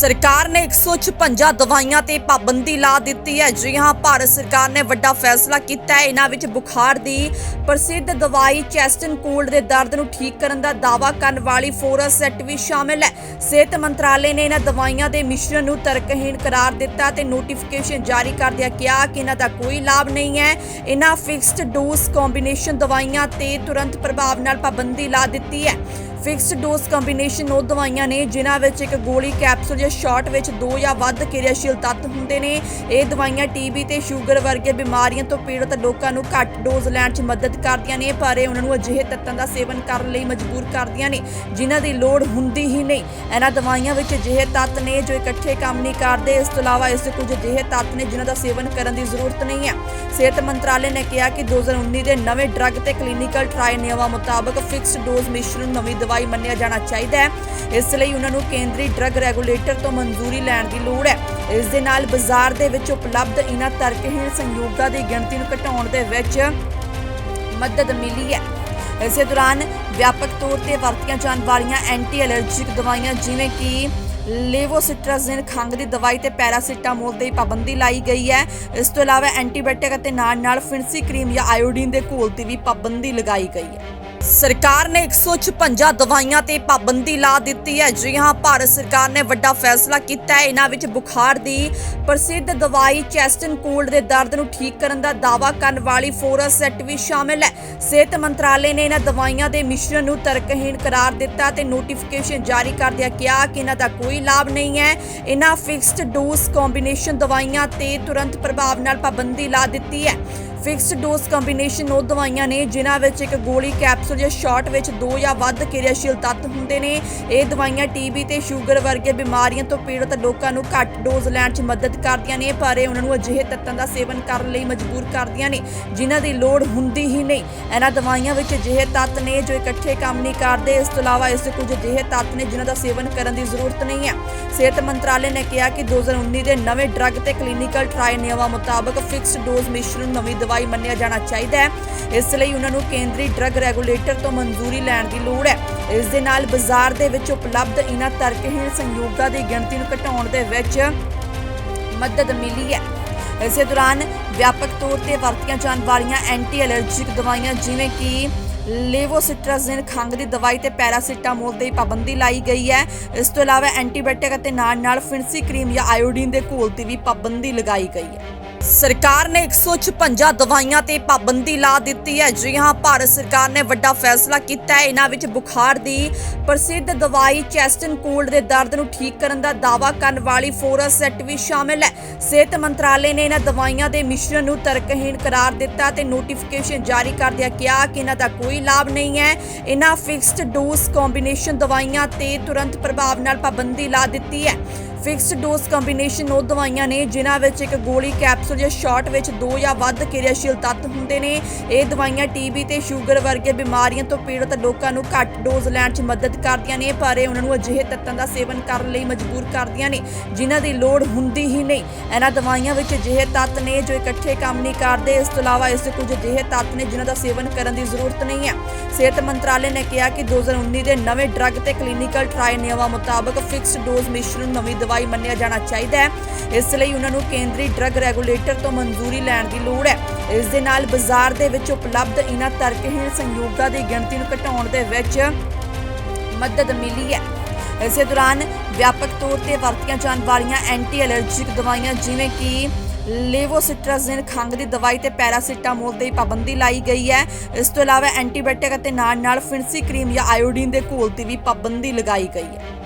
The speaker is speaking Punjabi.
ਸਰਕਾਰ ਨੇ 156 ਦਵਾਈਆਂ ਤੇ ਪਾਬੰਦੀ ਲਾ ਦਿੱਤੀ ਹੈ। ਜੀ ਹਾਂ, ਭਾਰਤ ਸਰਕਾਰ ਨੇ ਵੱਡਾ ਫੈਸਲਾ ਕੀਤਾ ਹੈ। ਇਹਨਾਂ ਵਿੱਚ ਬੁਖਾਰ ਦੀ ਪ੍ਰਸਿੱਧ ਦਵਾਈ ਚੈਸਟਨ ਕੋਲਡ ਦੇ ਦਰਦ ਨੂੰ ਠੀਕ ਕਰਨ ਦਾ ਦਾਅਵਾ ਕਰਨ ਵਾਲੀ ਫੋਰਸੈਟ ਵੀ ਸ਼ਾਮਿਲ ਹੈ। ਸਿਹਤ ਮੰਤਰਾਲੇ ਨੇ ਇਹਨਾਂ ਦਵਾਈਆਂ ਦੇ ਮਿਸ਼ਰਣ ਨੂੰ ਤਰਕਹੀਣ ਕਰਾਰ ਦਿੱਤਾ ਤੇ ਨੋਟੀਫਿਕੇਸ਼ਨ ਜਾਰੀ ਕਰਦਿਆਂ ਕਿਹਾ ਕਿ ਇਹਨਾਂ ਦਾ ਕੋਈ ਲਾਭ ਨਹੀਂ ਹੈ। ਇਹਨਾਂ ਫਿਕਸਡ ਡੋਜ਼ ਕੰਬੀਨੇਸ਼ਨ ਦਵਾਈਆਂ ਤੇ ਤੁਰੰਤ ਪ੍ਰਭਾਵ ਨਾਲ ਪਾਬੰਦੀ ਲਾ ਦਿੱਤੀ ਹੈ। ਫਿਕਸਡ ਡੋਜ਼ ਕੰਬੀਨੇਸ਼ਨ ਉਹ ਦਵਾਈਆਂ ਨੇ, ਜਿਨ੍ਹਾਂ ਵਿੱਚ ਇੱਕ ਗੋਲੀ ਕੈਪਸੂਲ ਜਾਂ ਸ਼ਾਟ ਵਿੱਚ ਦੋ ਜਾਂ ਵੱਧ ਕਿਰਿਆਸ਼ੀਲ ਤੱਤ ਹੁੰਦੇ ਨੇ। ਇਹ ਦਵਾਈਆਂ ਟੀਬੀ ਤੇ ਸ਼ੂਗਰ ਵਰਗੇ ਬਿਮਾਰੀਆਂ ਤੋਂ ਪੀੜਤ ਲੋਕਾਂ ਨੂੰ ਘੱਟ ਡੋਜ਼ ਲੈਣ 'ਚ ਮਦਦ ਕਰਦੀਆਂ ਨੇ, ਪਰ ਇਹ ਉਹਨਾਂ ਨੂੰ ਅਜਿਹੇ ਤੱਤਾਂ ਦਾ ਸੇਵਨ ਕਰਨ ਲਈ ਮਜਬੂਰ ਕਰਦੀਆਂ ਨੇ, ਜਿਨ੍ਹਾਂ ਦੀ ਲੋੜ ਹੁੰਦੀ ਹੀ ਨਹੀਂ। ਇਹਨਾਂ ਦਵਾਈਆਂ ਵਿੱਚ ਅਜਿਹੇ ਤੱਤ ਨੇ ਜੋ ਇਕੱਠੇ ਕੰਮ ਨਹੀਂ ਕਰਦੇ, ਇਸ ਤੋਂ ਇਲਾਵਾ ਇਸ ਦੇ ਕੁਝ ਅਜਿਹੇ ਤੱਤ ਨੇ ਜਿਨ੍ਹਾਂ ਦਾ ਸੇਵਨ ਕਰਨ ਦੀ ਜ਼ਰੂਰਤ ਨਹੀਂ ਹੈ। ਸਿਹਤ ਮੰਤਰਾਲੇ ਨੇ ਕਿਹਾ ਕਿ 2019 ਦੇ ਨਵੇਂ ਡਰੱਗ ਤੇ ਕਲੀਨਿਕਲ ਟ੍ਰਾਇਲ ਨਿਯਮਾਂ ਮੁਤਾਬਕ ਫਿਕਸਡ ਡੋਜ਼ ਮਿਸ਼ਰਣ ਨੂੰ ਨਵੀਂ ਦਵਾਈ ਮੰਨਿਆ ਜਾਣਾ ਚਾਹੀਦਾ ਹੈ। ਇਸ ਲਈ ਉਹਨਾਂ ਨੂੰ ਕੇਂਦਰੀ ਡਰੱਗ ਰੈਗੂਲੇਟਰ ਤੋਂ ਮਨਜ਼ੂਰੀ ਲੈਣ ਦੀ ਲੋੜ ਹੈ। ਇਸ ਦੇ ਨਾਲ ਬਾਜ਼ਾਰ ਦੇ ਵਿੱਚ ਉਪਲਬਧ ਇਹਨਾਂ ਤਰਕਹੀਣ ਸੰਯੋਗਾਂ ਦੀ ਗਿਣਤੀ ਨੂੰ ਘਟਾਉਣ ਦੇ ਵਿੱਚ ਮਦਦ ਮਿਲੀ ਹੈ। ਇਸੇ ਦੌਰਾਨ ਵਿਆਪਕ ਤੌਰ ਤੇ ਵਰਤੀਆਂ ਜਾਣ ਵਾਲੀਆਂ ਐਂਟੀ ਐਲਰਜੀਕ ਦਵਾਈਆਂ ਜਿਵੇਂ ਕਿ ਲੇਵੋਸਿਟਰਾਜ਼ਿਨ ਖੰਘ ਦੀ ਦਵਾਈ ਤੇ ਪੈਰਾਸੀਟਾਮੋਲ ਤੇ ਪਾਬੰਦੀ ਲਾਈ ਗਈ ਹੈ। ਇਸ ਤੋਂ ਇਲਾਵਾ ਐਂਟੀਬਾਇਓਟਿਕ ਅਤੇ ਨਾਲ ਨਾਲ ਫਿਣਸੀ ਕਰੀਮ ਜਾਂ ਆਇਓਡੀਨ ਦੇ ਘੋਲ ਤੇ ਵੀ ਪਾਬੰਦੀ ਲਗਾਈ ਗਈ ਹੈ। ਸਰਕਾਰ ਨੇ 156 ਦਵਾਈਆਂ ਤੇ ਪਾਬੰਦੀ ਲਾ ਦਿੱਤੀ ਹੈ। ਜੀ ਹਾਂ, ਭਾਰਤ ਸਰਕਾਰ ਨੇ ਵੱਡਾ ਫੈਸਲਾ ਕੀਤਾ ਹੈ। ਇਹਨਾਂ ਵਿੱਚ ਬੁਖਾਰ ਦੀ ਪ੍ਰਸਿੱਧ ਦਵਾਈ ਚੈਸਟਨ ਕੋਲਡ ਦੇ ਦਰਦ ਨੂੰ ਠੀਕ ਕਰਨ ਦਾ ਦਾਅਵਾ ਕਰਨ ਵਾਲੀ ਫੋਰਸੈਟ ਵੀ ਸ਼ਾਮਿਲ ਹੈ। ਸਿਹਤ ਮੰਤਰਾਲੇ ਨੇ ਇਹਨਾਂ ਦਵਾਈਆਂ ਦੇ ਮਿਸ਼ਰਣ ਨੂੰ ਤਰਕਹੀਣ ਕਰਾਰ ਦਿੱਤਾ ਤੇ ਨੋਟੀਫਿਕੇਸ਼ਨ ਜਾਰੀ ਕਰਦਿਆਂ ਕਿਹਾ ਕਿ ਇਹਨਾਂ ਦਾ ਕੋਈ ਲਾਭ ਨਹੀਂ ਹੈ। ਇਹਨਾਂ ਫਿਕਸਡ ਡੋਜ਼ ਕੰਬੀਨੇਸ਼ਨ ਦਵਾਈਆਂ ਤੇ ਤੁਰੰਤ ਪ੍ਰਭਾਵ ਨਾਲ ਪਾਬੰਦੀ ਲਾ ਦਿੱਤੀ ਹੈ। ਫਿਕਸਡ ਡੋਜ਼ ਕੰਬੀਨੇਸ਼ਨ ਉਹ ਦਵਾਈਆਂ ਨੇ, ਜਿਨ੍ਹਾਂ ਵਿੱਚ ਇੱਕ ਗੋਲੀ ਕੈਪਸੂਲ ਜਾਂ ਸ਼ਾਟ ਵਿੱਚ ਦੋ ਜਾਂ ਵੱਧ ਕਿਰਿਆਸ਼ੀਲ ਤੱਤ ਹੁੰਦੇ ਨੇ। ਇਹ ਦਵਾਈਆਂ ਟੀਬੀ ਤੇ ਸ਼ੂਗਰ ਵਰਗੇ ਬਿਮਾਰੀਆਂ ਤੋਂ ਪੀੜਤ ਲੋਕਾਂ ਨੂੰ ਘੱਟ ਡੋਜ਼ ਲੈਣ 'ਚ ਮਦਦ ਕਰਦੀਆਂ ਨੇ, ਪਰ ਇਹ ਉਹਨਾਂ ਨੂੰ ਅਜਿਹੇ ਤੱਤਾਂ ਦਾ ਸੇਵਨ ਕਰਨ ਲਈ ਮਜਬੂਰ ਕਰਦੀਆਂ ਨੇ, ਜਿਨ੍ਹਾਂ ਦੀ ਲੋੜ ਹੁੰਦੀ ਹੀ ਨਹੀਂ। ਇਹਨਾਂ ਦਵਾਈਆਂ ਵਿੱਚ ਅਜਿਹੇ ਤੱਤ ਨੇ ਜੋ ਇਕੱਠੇ ਕੰਮ ਨਹੀਂ ਕਰਦੇ, ਇਸ ਤੋਂ ਇਲਾਵਾ ਇਸ ਦੇ ਕੁਝ ਅਜਿਹੇ ਤੱਤ ਨੇ ਜਿਨ੍ਹਾਂ ਦਾ ਸੇਵਨ ਕਰਨ ਦੀ ਜ਼ਰੂਰਤ ਨਹੀਂ ਹੈ। ਸਿਹਤ ਮੰਤਰਾਲੇ ਨੇ ਕਿਹਾ ਕਿ 2019 ਦੇ ਨਵੇਂ ਡਰੱਗ ਤੇ ਕਲੀਨਿਕਲ ਟ੍ਰਾਇਲ ਨਿਯਮਾਂ ਮੁਤਾਬਕ ਫਿਕਸਡ ਡੋਜ਼ ਮਿਸ਼ਰਣ ਨੂੰ ਨਵੀਂ ਦਵਾਈ ਮੰਨਿਆ ਜਾਣਾ ਚਾਹੀਦਾ ਹੈ। ਇਸ ਲਈ ਉਹਨਾਂ ਨੂੰ ਕੇਂਦਰੀ ਡਰੱਗ ਰੈਗੂਲੇਟਰ ਤੋਂ ਮਨਜ਼ੂਰੀ ਲੈਣ ਦੀ ਲੋੜ ਹੈ। ਇਸ ਦੇ ਨਾਲ ਬਾਜ਼ਾਰ ਦੇ ਵਿੱਚ ਉਪਲਬਧ ਇਹਨਾਂ ਤਰਕਹੀਣ ਸੰਯੋਗਾਂ ਦੀ ਗਿਣਤੀ ਨੂੰ ਘਟਾਉਣ ਦੇ ਵਿੱਚ ਮਦਦ ਮਿਲੀ ਹੈ। ਇਸੇ ਦੌਰਾਨ ਵਿਆਪਕ ਤੌਰ ਤੇ ਵਰਤੀਆਂ ਜਾਣ ਵਾਲੀਆਂ ਐਂਟੀ ਐਲਰਜੀਕ ਦਵਾਈਆਂ ਜਿਵੇਂ ਕਿ ਲੇਵੋਸਿਟਰਾਜ਼ਿਨ ਖੰਘ ਦੀ ਦਵਾਈ ਤੇ ਪੈਰਾਸੀਟਾਮੋਲ ਤੇ ਪਾਬੰਦੀ ਲਾਈ ਗਈ ਹੈ। ਇਸ ਤੋਂ ਇਲਾਵਾ ਐਂਟੀਬਾਇਓਟਿਕ ਅਤੇ ਨਾਲ ਨਾਲ ਫਿਣਸੀ ਕਰੀਮ ਜਾਂ ਆਇਓਡੀਨ ਦੇ ਘੋਲ ਤੇ ਵੀ ਪਾਬੰਦੀ ਲਗਾਈ ਗਈ ਹੈ। ਸਰਕਾਰ ਨੇ 156 ਦਵਾਈਆਂ ਤੇ ਪਾਬੰਦੀ ਲਾ ਦਿੱਤੀ ਹੈ। ਜੀ ਹਾਂ, ਭਾਰਤ ਸਰਕਾਰ ਨੇ ਵੱਡਾ ਫੈਸਲਾ ਕੀਤਾ ਹੈ। ਇਹਨਾਂ ਵਿੱਚ ਬੁਖਾਰ ਦੀ ਪ੍ਰਸਿੱਧ ਦਵਾਈ ਚੈਸਟਨ ਕੋਲਡ ਦੇ ਦਰਦ ਨੂੰ ਠੀਕ ਕਰਨ ਦਾ ਦਾਅਵਾ ਕਰਨ ਵਾਲੀ ਫੋਰਸੈਟ ਵੀ ਸ਼ਾਮਿਲ ਹੈ। ਸਿਹਤ ਮੰਤਰਾਲੇ ਨੇ ਇਹਨਾਂ ਦਵਾਈਆਂ ਦੇ ਮਿਸ਼ਰਣ ਨੂੰ ਤਰਕਹੀਣ ਕਰਾਰ ਦਿੱਤਾ ਤੇ ਨੋਟੀਫਿਕੇਸ਼ਨ ਜਾਰੀ ਕਰਦਿਆਂ ਕਿਹਾ ਕਿ ਇਹਨਾਂ ਦਾ ਕੋਈ ਲਾਭ ਨਹੀਂ ਹੈ। ਇਹਨਾਂ ਫਿਕਸਡ ਡੋਜ਼ ਕੰਬੀਨੇਸ਼ਨ ਦਵਾਈਆਂ ਤੇ ਤੁਰੰਤ ਪ੍ਰਭਾਵ ਨਾਲ ਪਾਬੰਦੀ ਲਾ ਦਿੱਤੀ ਹੈ। ਫਿਕਸਡ ਡੋਜ਼ ਕੰਬੀਨੇਸ਼ਨ ਉਹ ਦਵਾਈਆਂ ਨੇ, ਜਿਨ੍ਹਾਂ ਵਿੱਚ ਇੱਕ ਗੋਲੀ ਕੈਪਸੂਲ ਜਾਂ ਸ਼ਾਟ ਵਿੱਚ ਦੋ ਜਾਂ ਵੱਧ ਕਿਰਿਆਸ਼ੀਲ ਤੱਤ ਹੁੰਦੇ ਨੇ। ਇਹ ਦਵਾਈਆਂ ਟੀਬੀ ਤੇ ਸ਼ੂਗਰ ਵਰਗੇ ਬਿਮਾਰੀਆਂ ਤੋਂ ਪੀੜਤ ਲੋਕਾਂ ਨੂੰ ਘੱਟ ਡੋਜ਼ ਲੈਣ 'ਚ ਮਦਦ ਕਰਦੀਆਂ ਨੇ, ਪਰ ਇਹ ਉਹਨਾਂ ਨੂੰ ਅਜਿਹੇ ਤੱਤਾਂ ਦਾ ਸੇਵਨ ਕਰਨ ਲਈ ਮਜਬੂਰ ਕਰਦੀਆਂ ਨੇ, ਜਿਨ੍ਹਾਂ ਦੀ ਲੋੜ ਹੁੰਦੀ ਹੀ ਨਹੀਂ। ਇਹਨਾਂ ਦਵਾਈਆਂ ਵਿੱਚ ਅਜਿਹੇ ਤੱਤ ਨੇ ਜੋ ਇਕੱਠੇ ਕੰਮ ਨਹੀਂ ਕਰਦੇ, ਇਸ ਤੋਂ ਇਲਾਵਾ ਇਸ ਦੇ ਕੁਝ ਅਜਿਹੇ ਤੱਤ ਨੇ ਜਿਨ੍ਹਾਂ ਦਾ ਸੇਵਨ ਕਰਨ ਦੀ ਜ਼ਰੂਰਤ ਨਹੀਂ ਹੈ। ਸਿਹਤ ਮੰਤਰਾਲੇ ਨੇ ਕਿਹਾ ਕਿ 2019 ਦੇ ਨਵੇਂ ਡਰੱਗ ਤੇ ਕਲੀਨਿਕਲ ਟ੍ਰਾਇਲ ਨਿਯਮਾਂ ਮੁਤਾਬਕ ਫਿਕਸਡ ਡੋਜ਼ ਮਿਸ਼ਰਣ ਨੂੰ ਨਵੀਂ ਦਵਾਈ ਮੰਨਿਆ ਜਾਣਾ ਚਾਹੀਦਾ ਹੈ। ਇਸ ਲਈ ਉਹਨਾਂ ਨੂੰ ਕੇਂਦਰੀ ਡਰੱਗ ਰੈਗੂਲੇਟਰ ਤੋਂ ਮਨਜ਼ੂਰੀ ਲੈਣ ਦੀ ਲੋੜ ਹੈ। ਇਸ ਦੇ ਨਾਲ ਬਾਜ਼ਾਰ ਦੇ ਵਿੱਚ ਉਪਲਬਧ ਇਹਨਾਂ ਤਰਕਹੀਣ ਸੰਯੋਗਾਂ ਦੀ ਗਿਣਤੀ ਨੂੰ ਘਟਾਉਣ ਦੇ ਵਿੱਚ ਮਦਦ ਮਿਲੀ ਹੈ। ਇਸੇ ਦੌਰਾਨ ਵਿਆਪਕ ਤੌਰ ਤੇ ਵਰਤੀਆਂ ਜਾਣ ਵਾਲੀਆਂ ਐਂਟੀ ਐਲਰਜੀਕ ਦਵਾਈਆਂ ਜਿਵੇਂ ਕਿ ਲੇਵੋਸਿਟਰਾਜ਼ਿਨ ਖੰਘ ਦੀ ਦਵਾਈ ਤੇ ਪੈਰਾਸੀਟਾਮੋਲ ਤੇ ਪਾਬੰਦੀ ਲਾਈ ਗਈ ਹੈ। ਇਸ ਤੋਂ ਇਲਾਵਾ ਐਂਟੀਬਾਇਓਟਿਕ ਅਤੇ ਨਾਲ ਨਾਲ ਫਿਣਸੀ ਕਰੀਮ ਜਾਂ ਆਇਓਡੀਨ ਦੇ ਘੋਲ ਤੇ ਵੀ ਪਾਬੰਦੀ ਲਗਾਈ ਗਈ ਹੈ।